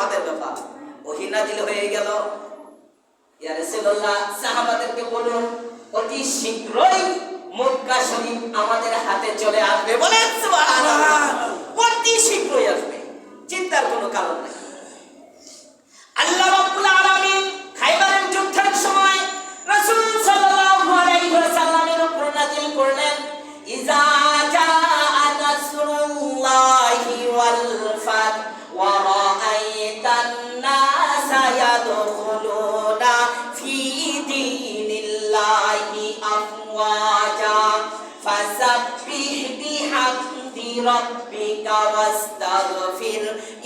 আমাদের ব্যাপার। ওহি নাজিল হয়ে গেল। ইয়া রাসূলুল্লাহ, সাহাবাদেরকে বলুন, অতি শীঘ্রই মক্কা শরীফ আমাদের হাতে চলে আসবে বলেন সুবহানাল্লাহ। অতি শীঘ্রই আসবে। চিন্তার কোনো কারণ নেই। আল্লাহ রাব্বুল আলামিন খাইবারের যুদ্ধের সময় রাসূল সাল্লাল্লাহু আলাইহি ওয়াসাল্লামের উপর করলেন।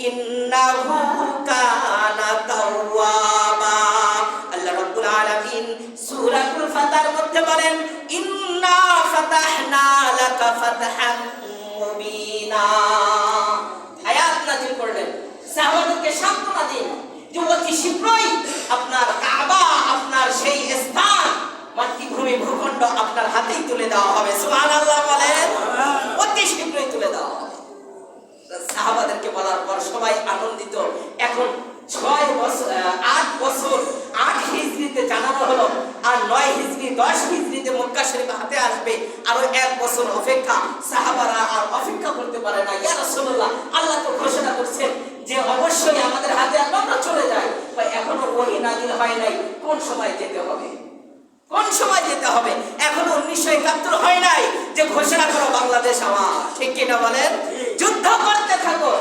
ইন্নাহু কানা তাওয়াবা আল্লাহ রাব্বুল আলামিন সূরাতুল ফাতার মধ্যে আপনার কাবা, আপনার সেই স্থান, মাতৃভূমি, ভূখণ্ড আপনার হাতেই তুলে দেওয়া হবে। সুবহানাল্লাহ বলেন, অতি শীঘ্রই তুলে দেওয়া হবে। সাহাবাদেরকে বলার পর সবাই আনন্দিত। এখন ছয় বছর আট বছর, আট হিজড়িতে জানানো হলো আর নয় হিজড়ি, দশ হিজড়িতে মক্কা শরীফ হাতে আসবে। আরও এক বছর অপেক্ষা, সাহাবারা আর অপেক্ষা করতে পারে না। ইয়া রাসূলুল্লাহ, আল্লাহ তো ঘোষণা করছেন যে অবশ্যই আমাদের হাতে আমরা চলে যাই। বা এখনও ওহী নাজিল হয় নাই, কোন সময় যেতে হবে? কোন সময় যেতে হবে? এখনও উনিশশো একাত্তর হয় নাই যে ঘোষণা করো বাংলাদেশ আমার। ঠিক কিনা বলেন? যুদ্ধ করতে থাকো।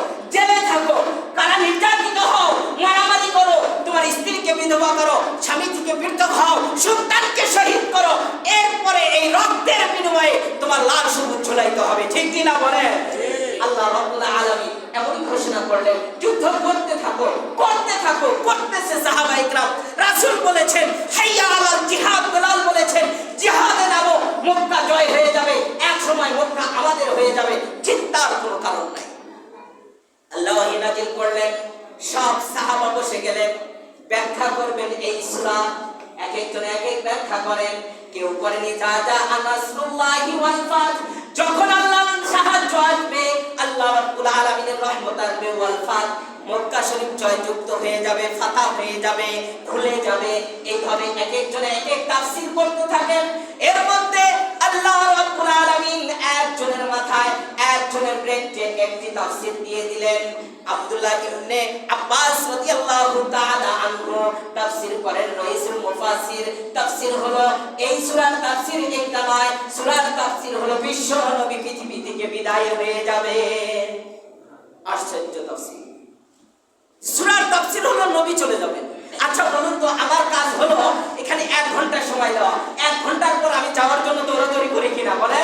নির্যাতিত হও, মারামারি করো, তোমার স্ত্রীকে বিধবা করো স্বামী থেকে পৃথক হও, সন্তানকে শহীদ করো। এরপরে এই রক্তের বিনিময়ে তোমার লাল সবুজ ঝুলাইতে হবে, ঠিক কিনা বলেন আল্লাহ রব্বুল আলামিন এমন ঘোষণা করলেন, যুদ্ধ করতে থাকো করতে থাকো, করতেছে সাহাবা ইকরাম। রাসূল বলেছেন, হাইয়া আলাল জিহাদ বেলাল বলেছেন, জিহাদে নামো, মক্কা জয় হয়ে যাবে, এক সময় মক্কা আমাদের হয়ে যাবে, চিন্তার কোনো কারণ নাই। নাজিল করলেন। সব সাহাবা বসে গেলেন। ব্যাখ্যা করবেন এই সূরা। এক একজন এক এক ব্যাখ্যা করেন। কেউ করেনি, যা আনাসরুল্লাহি ওয়াল ফাত। যখন আল্লাহর সাহায্য আসবে, আল্লাহ রাব্বুল আলামিনের রহমত আসবে, ওয়াল ফাত। মক্কা শরীফ জয়যুক্ত হয়ে যাবে, ফাতা হয়ে যাবে, খুলে যাবে। এইভাবে এক একজনে এক এক তাফসীর করতে থাকেন। এর মধ্যে পৃথিবী থেকে বিদায় হয়ে যাবে। আশ্চর্য তাফসীর। সূরার তাফসীর হলো নবী চলে যাবেন। আচ্ছা বলুন তো, আমার কাজ হলো এখানে এক ঘণ্টা সময় দেওয়া। এক ঘণ্টার পর আমি যাওয়ার জন্য দৌড়াদৌড়ি করি কিনা বলে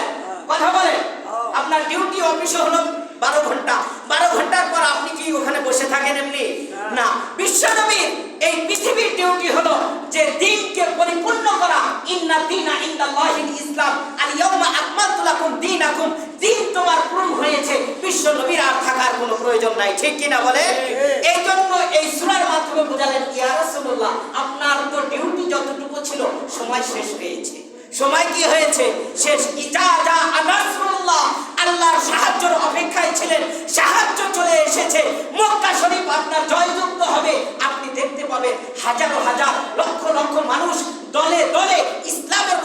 কথা বলে আপনার ডিউটি অফিসে হলো বারো ঘণ্টা। বারো ঘণ্টার পর আপনি কি ওখানে বসে থাকেন এমনি? না। বিশ্বনবীর এই পৃথিবীর ডিউটি হলো যে দিনকে পরিপূর্ণ করা। ইন্না দিনা ইন্দাল্লাহিল ইসলাম আর ইয়াউমা আকমালতু লাকুম দীনাকুম। দিন তোমার পূর্ণ হয়েছে বিশ্ব নবীর আর থাকার কোনো প্রয়োজন নাই, ঠিক কিনা বলে? এই জন্য এই সূরার মাধ্যমে বোঝালেন, ইয়া রাসূলুল্লাহ, আপনার তো ডিউটি যতটুকু ছিল, সময় শেষ হয়েছে। সময় কি হয়েছে? শেষ। ইজাজা আনাসরুল্লাহ আল্লাহর সাহায্যের অপেক্ষায় ছিলেন, সাহায্য চলে এসেছে। মক্কা শরীফ আপনার জয়যুক্ত হবে। আপনি দেখতে পাবেন হাজারো হাজার লক্ষ লক্ষ মানুষ দলে দলে ইসলামের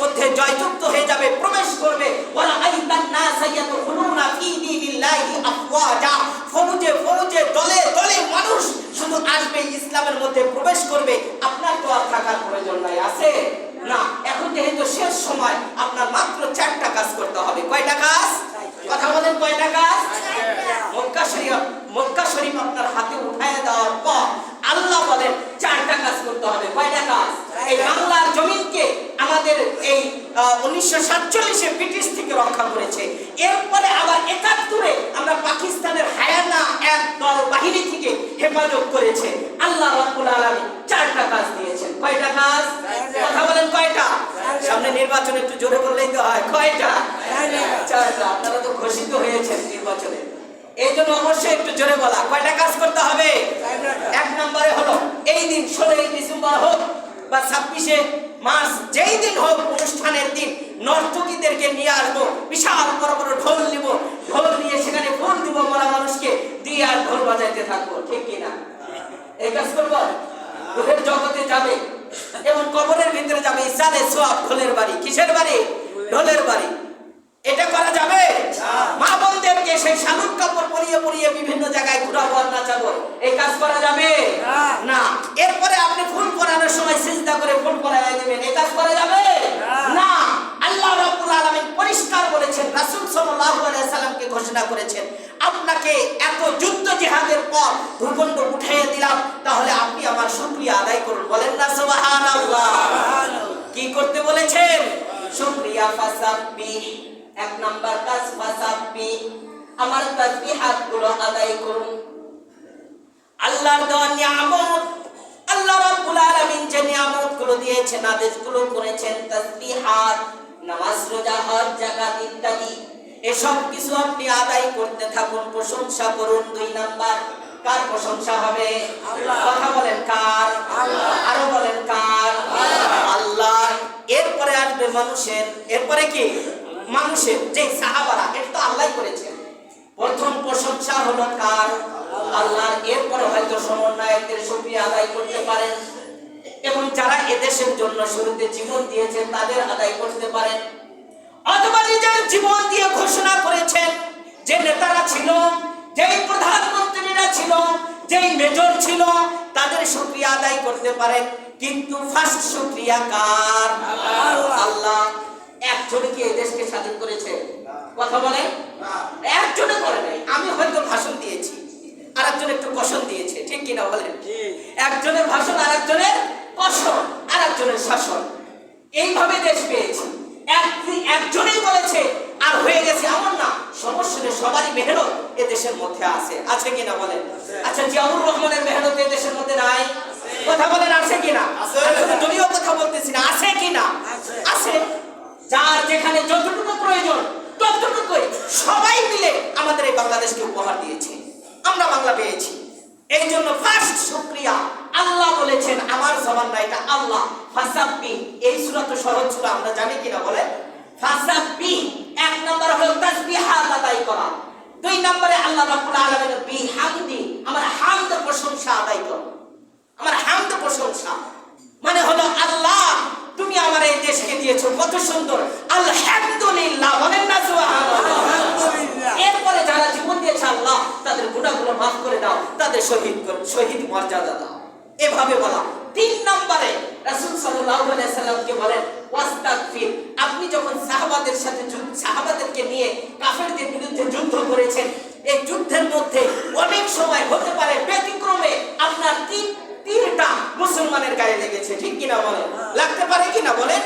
মধ্যে জয়যুক্ত হয়ে যাবে, প্রবেশ করবে। ওয়ালা আইতান নাস ইয়াদখুলুনা ফি দীনিল্লাহি আফওয়াজা ফৌজে ফৌজে দলে দলে মানুষ শুধু আসবে ইসলামের মধ্যে প্রবেশ করবে আপনার তো আর থাকার প্রয়োজন নাই আছে না এখন যেহেতু শেষ সময় আপনার মাত্র চারটা কাজ করতে হবে কয়টা কাজ কথা বলেন কয়টা কাজ মক্কা শরীফ মক্কা শরীফ আপনার হাতে উঠায় দেওয়ার পর আল্লাহ বলেন চারটা কাজ করতে হবে কয়টা কাজ এই বাংলার জমিনকে আমাদের এই উনিশশো সাতচল্লিশে ব্রিটিশ থেকে রক্ষা করেছে এরপরে আবার একাত্তরে আমরা পাকিস্তানের হায়ানা এক দল বাহিনী থেকে হেফাজত করেছে। আল্লাহ রাব্বুল আলামিন চারটা কাজ দিয়েছেন। কয়টা কাজ? কথা বলেন কয়টা? সামনে নির্বাচন একটু জোরে বললেই তো হয়। কয়টা? চারটা। আপনারা তো ঘোষিত হয়েছেন নির্বাচনে। এই জন্য অবশ্যই একটু জোরে বলা। কয়টা কাজ করতে হবে? এক নম্বরে হলো এই দিন ষোলোই ডিসেম্বর হোক বা ছাব্বিশে মার্চ যেই দিন হোক অনুষ্ঠানের দিন নর্তকীদেরকে নিয়ে আসব। বিশাল বড় বড় ঢোল নিব ঢোল নিয়ে সেখানে ফুল দিব মরা মানুষকে দিয়ে আর ঢোল বাজাইতে থাকব ঠিক কিনা এই কাজ করব রুহের জগতে যাবে এবং কবরের যাবে ইসালে সোয়াব ঢোলের বাড়ি। কিসের বাড়ি? ঢোলের বাড়ি। এটা করা যাবে? মা বোনদেরকে সেই শালুক কাপড় পরিয়ে পরিয়ে বিভিন্ন জায়গায় ঘুরাবো আর নাচাবো। এই কাজ করা যাবে? না। এরপরে আপনি ফুল পরানোর সময় সিজদা করে ফুল পরাই দেবেন। এই কাজ করা যাবে? না। আল্লাহ রাব্বুল আলামিন পরিষ্কার বলেছেন রাসূল সাল্লাল্লাহু আলাইহি সাল্লামকে ঘোষণা করেছেন আপনাকে এত যুদ্ধ জিহাদের পর ভূখণ্ড উঠিয়ে দিলাম তাহলে আপনি আমার শুকরিয়া আদায় করুন। বলেন না সুবহানাল্লাহ। কি করতে বলেছেন? শুকরিয়া ফাসাব্বি এক নাম্বার কাজ ফাসাব্বি আমার তাসবিহাতগুলো আদায় করুন। আল্লাহর দেওয়া নিয়ামত আল্লাহ রাব্বুল আলামিন যে নিয়ামতগুলো দিয়েছেন আদেশগুলো করেছেন তাসবিহাত নামাজ রোজা হজ যাকাত ইত্যাদি এসব কিছু আপনি আদায় করতে থাকুন। প্রশংসা করুন দুই নাম্বার। কার প্রশংসা হবে? কথা বলেন কার? আরও বলেন কার? আল্লাহ। এরপরে আসবে মানুষের, এরপরে কি? মানুষের যে সাহাবারা, এটা তো আল্লাহ করেছেন। প্রথম প্রশংসা হলো কার? আল্লাহর। এরপরে হয়তো সমন্বয়কদের শুকরিয়া আদায় করতে পারেন। এবং যারা এদেশের জন্য শুরুতে জীবন দিয়েছেন, তাদের আদায় করতে পারেন। অথবা নিজের জীবন দিয়ে ঘোষণা করেছেন, যে নেতারা ছিল, যেই প্রধানমন্ত্রীরা ছিল, যেই মেজর ছিল, তাদের শুকরিয়া আদায় করতে পারেন। কিন্তু ফার্স্ট শুকরিয়া কার? আল্লাহ একজন কি এই দেশকে স্বাধীন করেছে? কথা বলেন একজনে করে নাই। আমি হয়তো ভাষণ দিয়েছি আর একজন একটু কষণ দিয়েছে ঠিক কিনা বলেন? একজনের ভাষণ আর একজনের কষণ আর একজনের শাসন। এইভাবে দেশ পেয়েছি। এক- একজনই বলেছে আর হয়ে গেছে এমন না। সমস্যা সবারই মেহনত এ দেশের মধ্যে আছে। আছে কিনা বলেন? আচ্ছা জিয়াউর রহমানের মেহনত এ দেশের মধ্যে নাই? কথা বলেন আছে কিনা? দলীয় কথা বলতেছি না আছে কিনা? আছে। যার যেখানে যতটুকু প্রয়োজন ততটুকুই সবাই মিলে আমাদের এই বাংলাদেশকে উপহার দিয়েছে। আমরা বাংলা পেয়েছি। এই জন্য ফার্স্ট শুকরিয়া। আল্লাহ বলেছেন আমার জবান না এটা আল্লাহ। ফাসাব্বি এই সূরা তো সহজ সূরা আমরা জানি কিনা বলে ফাসাব্বি এক নম্বর হলো তাসবিহাত আদায় করা। দুই নম্বরে আল্লাহ রাব্বুল আলামিনের বিহামদি আমার হামদ প্রশংসা আদায় করো। আমার হামদ প্রশংসা। মানে হলো আল্লাহ তুমি আমার এই দেশকে দিয়েছ কত সুন্দর। আলহামদুলিল্লাহ বলেন না এরপরে যারা জীবন দিয়েছে আল্লাহ তাদের গুণাগুলো মাফ করে দাও তাদের শহীদ শহীদ মর্যাদা দাও। এভাবে বলা। তিন নম্বরে রাসূল সাল্লাল্লাহু আলাইহি সাল্লামকে বলেন ওয়াস্তাগফির। আপনি যখন সাহাবাদের সাথে সাহাবাদেরকে নিয়ে কাফেরদের বিরুদ্ধে যুদ্ধ করেছেন এই যুদ্ধের মধ্যে অনেক সময় হতে পারে ব্যতিক্রমে আপনার তিন তীরটা মুসলমানের গায়ে লেগেছে ঠিক কিনা বলেন? লাগতে পারে কিনা বলেন?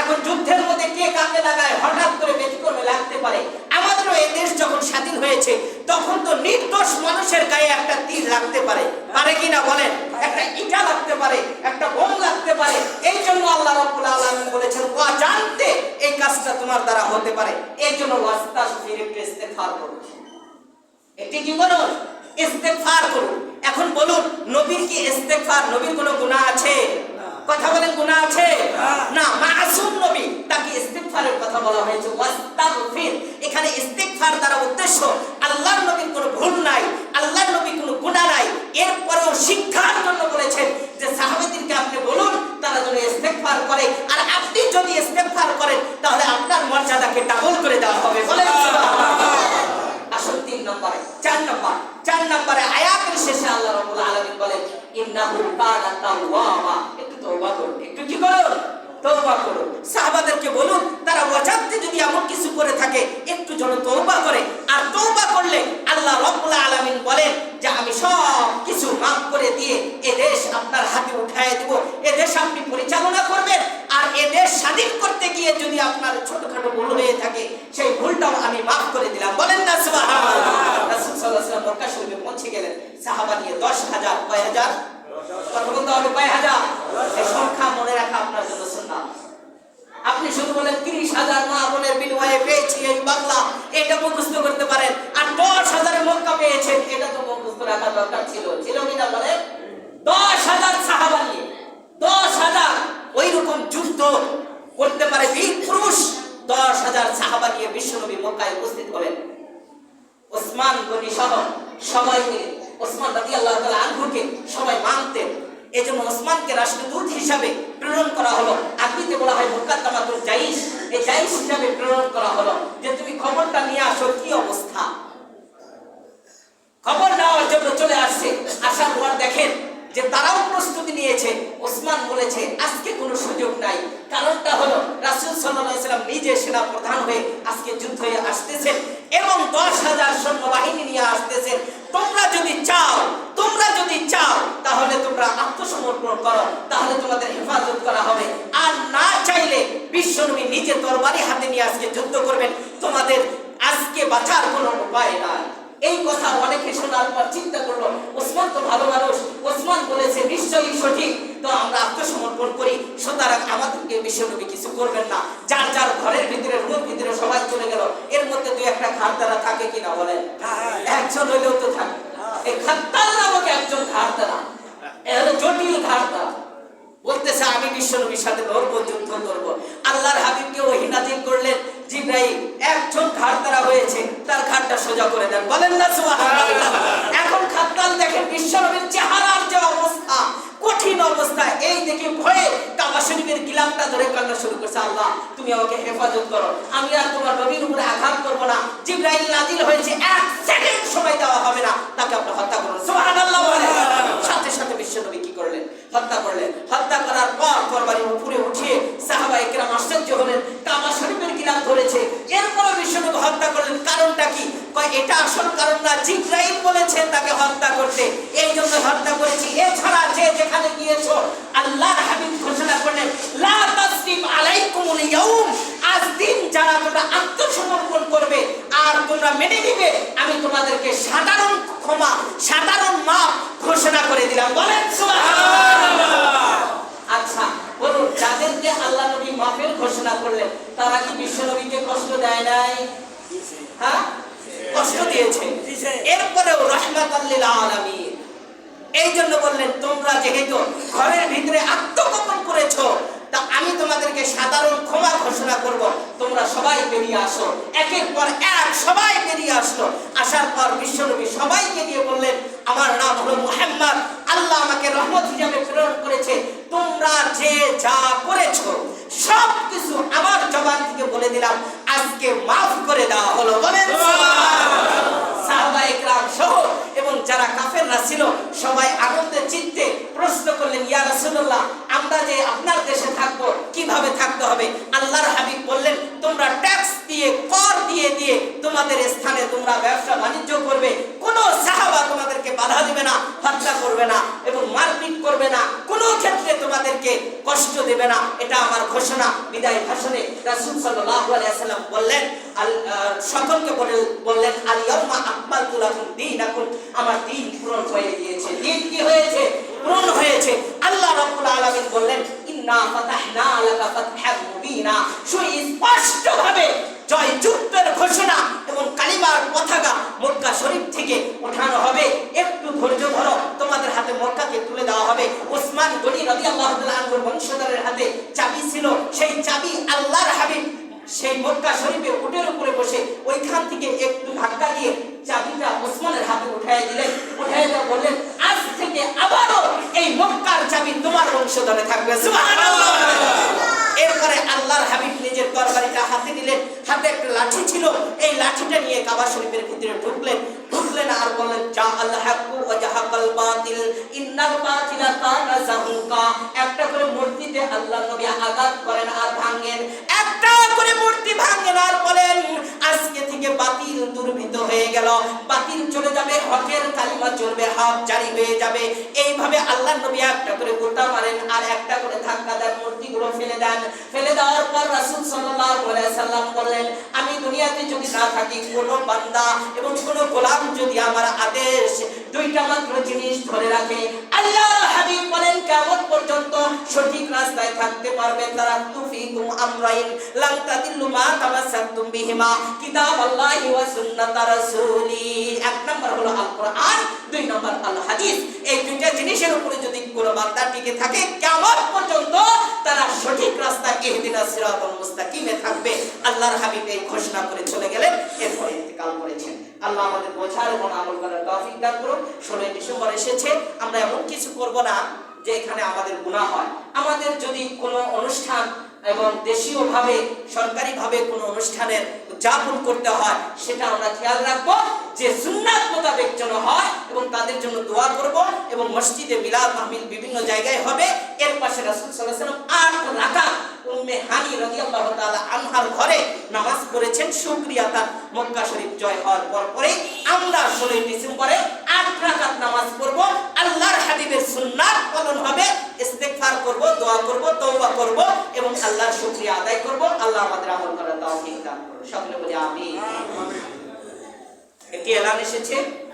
এখন যুদ্ধের মধ্যে কে কাকে লাগায় হঠাৎ করে ব্যতিক্রমে লাগতে পারে? আমাদেরও এই দেশ যখন স্বাধীন হয়েছে তখন তো নির্দোষ মানুষের গায়ে একটা তীর লাগতে পারে। পারে কিনা বলেন? একটা ইটা লাগতে পারে একটা বোম লাগতে পারে। এই জন্য আল্লাহ রাব্বুল আলামিন বলেছেন ওয়া জানতে এই কাজটা তোমার দ্বারা হতে পারে। এই জন্য ওয়াস্তাগফির একটু ইস্তেগফার করো। এটি কি করুন ইস্তেগফার করুন। এখন বলুন, নবীর কি ইস্তেগফার? নবীর কোনো গুনাহ আছে? কথা বলেন, গুনাহ আছে? না, মাসুম নবী, তাকে ইস্তেগফারের কথা বলা হয়েছে। ওয়াস্তাগফির, এখানে ইস্তেগফার দ্বারা উদ্দেশ্য, আল্লাহর নবীর কোনো ভুল নাই, আল্লাহর নবীর কোনো গুনাহ নাই। এরপরেও শিক্ষার জন্য বলেছেন যে সাহাবেদেরকে আপনি বলুন, তারা যেন ইস্তেগফার করে। আর আপনি যদি ইস্তেগফার করেন তাহলে আপনার মর্যাদাকে ডাবল করে দেওয়া হবে বলেন সুবহানাল্লাহ। আসল তিন নম্বরে চার নম্বর চার নম্বরে আয়াতের শেষে আল্লাহ রাব্বুল আলামিন বলেন ইন্নাহু কানা তাওয়াবা একটু তওবা করুন একটু কি করুন তওবা করুন সাহাবাদেরকে বলুন তারা ওয়াজাবতে যদি এমন কিছু করে থাকে একটু যেন তওবা করে আর তওবা করলে আল্লাহ রাব্বুল আলামিন বলেন যে আমি সব কিছু মাফ করে দিয়ে এ দেশ আপনার হাতে উঠায় দেব এ দেশ আপনি পরিচালনা করবেন আর এ দেশ স্বাধীন করতে গিয়ে যদি আপনার ছোটখাটো ভুল হয়ে থাকে, সেই ভুলটাও আমি মাফ করে দিলাম। বলেন না পৌঁছে গেলেন। সাহাবা নিয়ে 10000 কয় হাজার? বলতে হবে কয় হাজার? এই সংখ্যা রাখা আপনার জন্য সুন্নাত। আপনি শুধু বলেন, তিরিশ হাজার মা বোনের বিনিময়ে পেয়েছি এই বাংলা। এটা মুখস্থ করতে পারেন। আর দশ পেয়েছেন, এটা তো হাজার দশ হাজার। যুদ্ধ করতে পারে বীর পুরুষ দশ হাজার সাহাবা নিয়ে বিশ্বনবী মক্কায় উপস্থিত হলেন। ওসমান গনি সহ সবাই মিলে, ওসমান রাদিয়াল্লাহু তাআলা আনহুকে আদর্শকে সবাই মানতেন এই জন্য ওসমানকে রাষ্ট্রদূত হিসাবে প্রেরণ করা হলো। আরবিতে বলা হয় মুকাদ্দামাতুল জাইশ। এই জাইশ হিসাবে প্রেরণ করা হলো যে তুমি খবরটা নিয়ে আসো, কি অবস্থা? খবর নেওয়ার জন্য চলে আসছে। আসার পর দেখেন যে তারাও প্রস্তুতি নিয়েছে। ওসমান বলেছে, আজকে কোনো সুযোগ নাই। কারণটা হলো, রাসূল সাল্লাম নিজে সেনা প্রধান হয়ে আজকে যুদ্ধে আসতেছেন এবং দশ হাজার সৈন্যবাহিনী নিয়ে আসতেছেন। তোমরা যদি চাও, তোমরা যদি চাও, তাহলে তোমরা আত্মসমর্পণ করো। তাহলে তোমাদের হেফাজত করা হবে। আর না চাইলে বিশ্বনবী নিজে তরবারি হাতে নিয়ে আজকে যুদ্ধ করবেন। তোমাদের আজকে বাঁচার কোনো উপায় নাই। এই কথা অনেকে শোনার পর চিন্তা করল, ওসমান তো ভালো মানুষ, ওসমান বলেছে নিশ্চয়ই সঠিক। তো আমরা আত্মসমর্পণ করি, সুতরাং আমাদেরকে বিশ্বনবী কিছু করবেন না। যার যার ঘরের ভিতরে, রুমের ভিতরে সবাই চলে গেল, এর মধ্যে দুই একটা ঘাট দ্বারা থাকে কিনা বলেন? একজন হইলেও তো থাকে। এই খাত্তার নামক একজন ঘাট দ্বারা? জটিল ঘাট বলতেছে, আমি বিশ্বনবীর সাথে লড়বো যুদ্ধ করব। আল্লাহর হাবিবকে ওহি নাজিল করলেন। একজন ঘাট হয়েছে, তার ঘাটটা সোজা করে দেন। বলেন না এখন খাত্তাল দেখেন চেহারার যে অবস্থা, কঠিন অবস্থা। এই দেখে ভয়ে কাবা শরীফের গিলামটা ধরে কান্না শুরু করছে, আল্লাহ, তুমি আমাকে হেফাজত করো। আমি আর তোমার নবীর উপরে আঘাত করব না। জিব্রাইল নাজিল হয়েছে, এক সেকেন্ড সময় দেওয়া হবে না। তাকে হত্যা করুন সুবহানাল্লাহ বলেন সাথে সাথে বিশ্বনবী কি করলেন হত্যা করলেন হত্যা করার পর তরবারি উপরে উঠিয়ে সাহাবা একরাম আশ্চর্য হলেন কাবা শরীফের গিলাম ধরেছে বিশ্বনবী হত্যা করলেন। কারণটা কি? এটা আসল কারণ না। জিব্রাইল বলেছেন তাকে হত্যা করতে। এই জন্য হত্যা করেছি। এছাড়া যে যেখানে গিয়েছো, আল্লাহর হাবিব ঘোষণা করলেন, লা ইয়াউম। আজ দিন যারা তোমরা আত্মসমর্পণ করবে আর তোমরা মেনে নিবে, আমি তোমাদেরকে সাধারণ ক্ষমা, সাধারণ মাপ ঘোষণা করে দিলাম। বলেন, সুবহানাল্লাহ আচ্ছা বলুন যাদেরকে মাফের ঘোষণা করলেন তারা কি বিশ্ব নবীকে কষ্ট দেয় নাই? হ্যাঁ? কষ্ট দিয়েছে। এরপরেও রহমাতাল্লিল আলামিন। এই জন্য বললেন, তোমরা যেহেতু ঘরের ভিতরে আত্মগোপন করেছ, তা আমি তোমাদেরকে সাধারণ ক্ষমা ঘোষণা করব। তোমরা সবাই বেরিয়ে আসো। একের পর এক সবাই বেরিয়ে আসলো। আসার পর বিশ্বনবী সবাইকে দিয়ে বললেন, আমার নাম হলো মুহাম্মদ। আল্লাহ আমাকে রহমত হিসাবে প্রেরণ করেছে। তোমরা যে যা করেছ সব কিছু আমার জবান থেকে বলে দিলাম। আজকে মাফ করে দেওয়া হলো। বলেন সাহবা ইকরাম সহ এবং যারা কাফেররা ছিল, সবাই আনন্দের চিত্তে প্রশ্ন করলেন ইয়া রাসূলুল্লাহ আমরা যে আপনার দেশে থাকব কীভাবে থাকতে হবে আল্লাহর হাবিব বললেন তোমরা ট্যাক্স দিয়ে কর দিয়ে দিয়ে তোমাদের স্থানে তোমরা ব্যবসা বাণিজ্য করবে কোনো সাহাবা তোমাদেরকে বাধা দিবে না হত্যা করবে না এবং মারপিট করবে না কোনো ক্ষেত্রে তোমাদেরকে কষ্ট দেবে না এটা আমার ঘোষণা বিদায় ভাষণে রাসূল সাল্লাম বললেন সকলকে বলে, বললেন আল ইয়াউমা আকমালতু দিন এখন আমার দিন পূরণ হয়ে গিয়েছে। দিন কি হয়েছে? পূরণ হয়েছে। আল্লাহ রাব্বুল আলামিন বললেন, ইন্না ফাতাহনা লাকা ফাতহান মুবিনা। সুস্পষ্টভাবে জয় যুদ্ধের ঘোষণা এবং কালিমার পতাকা মক্কা শরীফ থেকে ওঠানো হবে একটু ধৈর্য ধরো তোমাদের হাতে মক্কাকে তুলে দেওয়া হবে ওসমান গনি রাদিয়াল্লাহু তাআলা আনহুর বংশধরের হাতে চাবি ছিল সেই চাবি আল্লাহর হাবিব সেই মক্কা শরীফে উটের উপরে বসে ওইখান থেকে একটু ধাক্কা দিয়ে চাবিটা ওসমানের হাতে উঠাই দিলেন। উঠাই দিয়ে বললেন, আজ থেকে আবারও এই মক্কার চাবি তোমার বংশধরে থাকবে। এরপরে আল্লাহর হাবিব নিজের তরবারিটা হাতে নিলেন। হাতে একটা লাঠি ছিল। এই লাঠিটা নিয়ে কাবা শরীফের ভিতরে ঢুকলেন। ঢুকলেন আর বললেন, যা আল্লাহ আল্লাহ করেন আর একটা করে ধাক্কা দেন ফেলে দেন। ফেলে দেওয়ার পর আমি দুনিয়াতে যদি না থাকি, কোন বান্দা এবং কোন গোলাম যদি আমার আদেশ দুইটা মাত্র জিনিস ধরে রাখে। আল্লাহর হাবিব বলেন কিয়ামত পর্যন্ত সঠিক রাস্তায় থাকতে পারবে তারা? তুফিকুম আমরাইন, লাম তাদিল্লু মা তামাসসাকতুম বিহিমা। কিতাবাল্লাহি ওয়া সুন্নাত রাসূলি। এক নম্বর হলো আল কোরআন দুই নম্বর আল হাদিস এই দুইটা জিনিসের উপরে যদি কোন বান্দা টিকে থাকে, কেমন পর্যন্ত তারা সঠিক রাস্তা ইহদিনা সিরাতাল মুস্তাকিমে থাকবে? আল্লাহর হাবিব এই ঘোষণা করে চলে গেলেন, এরপরে ইন্তেকাল করেছেন। আল্লাহ আমাদের বোঝার এবং আমল করার তৌফিক দান করুন। ষোলোই ডিসেম্বর এসেছে, আমরা এমন কিছু করব না যে এখানে আমাদের গুনাহ হয়। আমাদের যদি কোনো অনুষ্ঠান এবং দেশীয়ভাবে, সরকারিভাবে কোনো অনুষ্ঠানের উদযাপন করতে হয়, সেটা আমরা খেয়াল রাখব যে সুন্নাত মোতাবেক যেন হয় এবং তাদের জন্য দোয়া করব এবং মসজিদে মিলাদ মাহমিল বিভিন্ন জায়গায় হবে। এর পাশে রাসূল আলাইহি আট রাকাত উম্মে হানি রাদিয়াল্লাহু তাআলা আনহার ঘরে নামাজ পড়েছেন। শুকরিয়া তার মক্কা শরীফ জয় হওয়ার পর পরে আমরা 16 ডিসেম্বরে আট রাকাত নামাজ পড়ব। আল্লাহর হাবিবের সুন্নাত পালন হবে। ইস্তেগফার করব দোয়া করব তওবা করব এবং আল্লাহর শুকরিয়া আদায় করব। আল্লাহ আমাদের আমল করার তৌফিক দান করুন। সকলে বলি আমিন। একটি এলান এসেছে।